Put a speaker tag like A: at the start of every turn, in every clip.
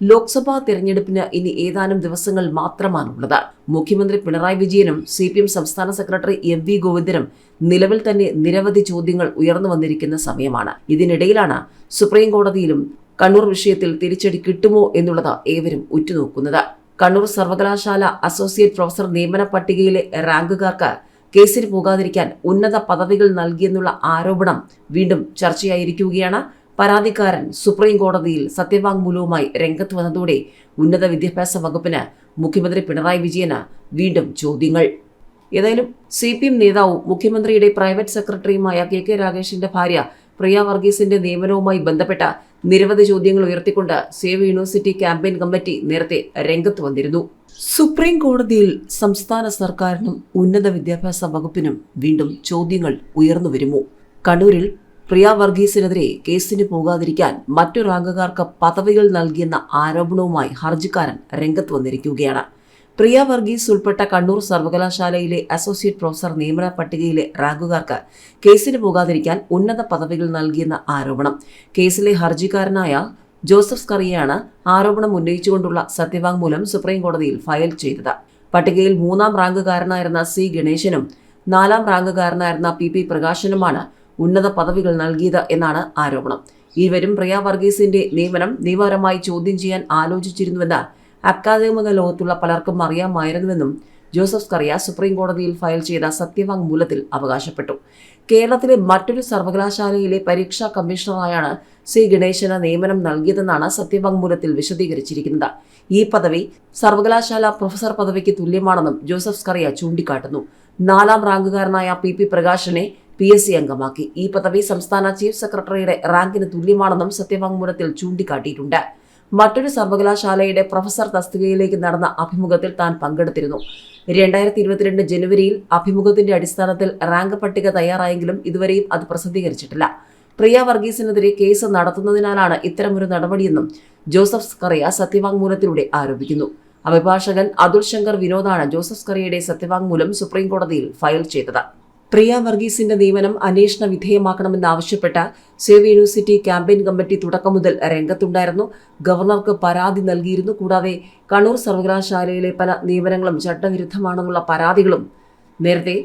A: ലോക്സഭാ തെരഞ്ഞെടുപ്പിന് ഇനി ഏതാനും ദിവസങ്ങൾ മാത്രമാണുള്ളത്. മുഖ്യമന്ത്രി പിണറായി വിജയനും സി പി എം സംസ്ഥാന സെക്രട്ടറി എം വി ഗോവിന്ദനും നിലവിൽ തന്നെ നിരവധി ചോദ്യങ്ങൾ ഉയർന്നു വന്നിരിക്കുന്ന സമയമാണ്. ഇതിനിടയിലാണ് സുപ്രീം കോടതിയിലും കണ്ണൂർ വിഷയത്തിൽ തിരിച്ചടി കിട്ടുമോ എന്നുള്ളത് ഏവരും ഉറ്റുനോക്കുന്നത്. കണ്ണൂർ സർവകലാശാല അസോസിയേറ്റ് പ്രൊഫസർ നിയമന പട്ടികയിലെ റാങ്കുകാർക്ക് കേസിന് പോകാതിരിക്കാൻ ഉന്നത പദവികൾ നൽകിയെന്നുള്ള ആരോപണം വീണ്ടും ചർച്ചയായിരിക്കുകയാണ്. പരാതിക്കാരൻ സുപ്രീം കോടതിയിൽ സത്യവാങ്മൂലവുമായി രംഗത്ത് വന്നതോടെ ഉന്നത വിദ്യാഭ്യാസ വകുപ്പിന് മുഖ്യമന്ത്രി പിണറായി വിജയന് വീണ്ടും ചോദ്യങ്ങൾ. ഏതായാലും സി പി എം നേതാവും മുഖ്യമന്ത്രിയുടെ പ്രൈവറ്റ് സെക്രട്ടറിയുമായ കെ കെ രാഗേഷിന്റെ ഭാര്യ പ്രിയ വർഗീസിന്റെ നിയമനവുമായി ബന്ധപ്പെട്ട നിരവധി ചോദ്യങ്ങൾ ഉയർത്തിക്കൊണ്ട് സേവ് യൂണിവേഴ്സിറ്റി ക്യാമ്പയിൻ കമ്മിറ്റി നേരത്തെ രംഗത്ത് വന്നിരുന്നു. സുപ്രീം കോടതിയിൽ സംസ്ഥാന സർക്കാരിനും ഉന്നത വിദ്യാഭ്യാസ വകുപ്പിനും വീണ്ടും ചോദ്യങ്ങൾ ഉയർന്നു വരുമോ? കണ്ണൂരിൽ പ്രിയ വർഗീസിനെതിരെ കേസിന് പോകാതിരിക്കാൻ മറ്റു റാങ്കുകാർക്ക് പദവികൾ നൽകിയെന്ന ആരോപണവുമായി ഹർജിക്കാരൻ രംഗത്ത് വന്നിരിക്കുകയാണ്. പ്രിയ വർഗീസ് ഉൾപ്പെട്ട കണ്ണൂർ സർവകലാശാലയിലെ അസോസിയേറ്റ് പ്രൊഫസർ നിയമന പട്ടികയിലെ റാങ്കുകാർക്ക് കേസിന് പോകാതിരിക്കാൻ ഉന്നത പദവികൾ നൽകിയെന്ന ആരോപണം. കേസിലെ ഹർജിക്കാരനായ ജോസഫ് സ്കറിയാണ് ആരോപണം ഉന്നയിച്ചുകൊണ്ടുള്ള സത്യവാങ്മൂലം സുപ്രീം കോടതിയിൽ ഫയൽ ചെയ്തത്. പട്ടികയിൽ മൂന്നാം റാങ്കുകാരനായിരുന്ന സി ഗണേശനും നാലാം റാങ്കുകാരനായിരുന്ന പി പി പ്രകാശനുമാണ് ഉന്നത പദവികൾ നൽകിയത് എന്നാണ് ആരോപണം. ഇരുവരും പ്രിയ വർഗീസിന്റെ നിയമനം നിയമപരമായി ചോദ്യം ചെയ്യാൻ ആലോചിച്ചിരുന്നുവെന്ന് അക്കാദമിക ലോകത്തുള്ള പലർക്കും അറിയാമായിരുന്നുവെന്നും ജോസഫ് കറിയ സുപ്രീം കോടതിയിൽ ഫയൽ ചെയ്ത സത്യവാങ്മൂലത്തിൽ അവകാശപ്പെട്ടു. കേരളത്തിലെ മറ്റൊരു സർവകലാശാലയിലെ പരീക്ഷാ കമ്മീഷണറായാണ് സി ഗണേശന് നിയമനം നൽകിയതെന്നാണ് സത്യവാങ്മൂലത്തിൽ വിശദീകരിച്ചിരിക്കുന്നത്. ഈ പദവി സർവകലാശാല പ്രൊഫസർ പദവിക്ക് തുല്യമാണെന്നും ജോസഫ് കറിയ ചൂണ്ടിക്കാട്ടുന്നു. നാലാം റാങ്കുകാരനായ പി പി പ്രകാശനെ പി എസ് സി അംഗമാക്കി. ഈ പദവി സംസ്ഥാന ചീഫ് സെക്രട്ടറിയുടെ റാങ്കിന് തുല്യമാണെന്നും സത്യവാങ്മൂലത്തിൽ ചൂണ്ടിക്കാട്ടിയിട്ടുണ്ട്. മറ്റൊരു സർവകലാശാലയുടെ പ്രൊഫസർ തസ്തികയിലേക്ക് നടന്ന അഭിമുഖത്തിൽ താൻ പങ്കെടുത്തിരുന്നു. രണ്ടായിരത്തി ഇരുപത്തിരണ്ട് ജനുവരിയിൽ അഭിമുഖത്തിന്റെ അടിസ്ഥാനത്തിൽ റാങ്ക് പട്ടിക തയ്യാറായെങ്കിലും ഇതുവരെയും അത് പ്രസിദ്ധീകരിച്ചിട്ടില്ല. പ്രിയ വർഗീസിനെതിരെ കേസ് നടത്തുന്നതിനാലാണ് ഇത്തരമൊരു നടപടിയെന്നും ജോസഫ് സ്കറിയ സത്യവാങ്മൂലത്തിലൂടെ ആരോപിക്കുന്നു. അഭിഭാഷകൻ അതുൽ ശങ്കർ വിനോദാണ് ജോസഫ് സ്കറിയയുടെ സത്യവാങ്മൂലം സുപ്രീം കോടതിയിൽ ഫയൽ ചെയ്തത്. പ്രിയ വർഗീസിന്റെ നിയമനം അന്വേഷണ വിധേയമാക്കണമെന്നാവശ്യപ്പെട്ട സേവ് യൂണിവേഴ്സിറ്റി ക്യാമ്പയിൻ കമ്മിറ്റി തുടക്കം മുതൽ രംഗത്തുണ്ടായിരുന്നു. ഗവർണർക്ക് പരാതി നൽകിയിരുന്നു. കൂടാതെ കണ്ണൂർ സർവകലാശാലയിലെ പല നിയമനങ്ങളും ചട്ടവിരുദ്ധമാണെന്നുള്ള പരാതികളും നേരത്തെ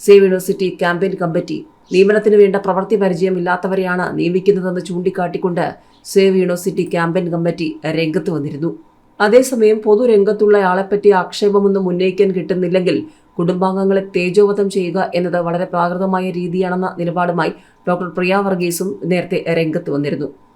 A: സേവ് യൂണിവേഴ്സിറ്റി ക്യാമ്പയിൻ കമ്മിറ്റി നിയമനത്തിന് വേണ്ട പ്രവൃത്തി പരിചയമില്ലാത്തവരെയാണ് നിയമിക്കുന്നതെന്ന് ചൂണ്ടിക്കാട്ടിക്കൊണ്ട് സേവ് യൂണിവേഴ്സിറ്റി ക്യാമ്പയിൻ കമ്മിറ്റി രംഗത്ത് വന്നിരുന്നു. അതേസമയം പൊതുരംഗത്തുള്ള ആളെപ്പറ്റി ആക്ഷേപമൊന്നും ഉന്നയിക്കാൻ കിട്ടുന്നില്ലെങ്കിൽ കുടുംബാംഗങ്ങളെ തേജോവധം ചെയ്യുക എന്നത് വളരെ പ്രാകൃതമായ രീതിയാണെന്ന നിലപാടുമായി ഡോക്ടർ പ്രിയ വർഗീസും നേരത്തെ രംഗത്ത് വന്നിരുന്നു.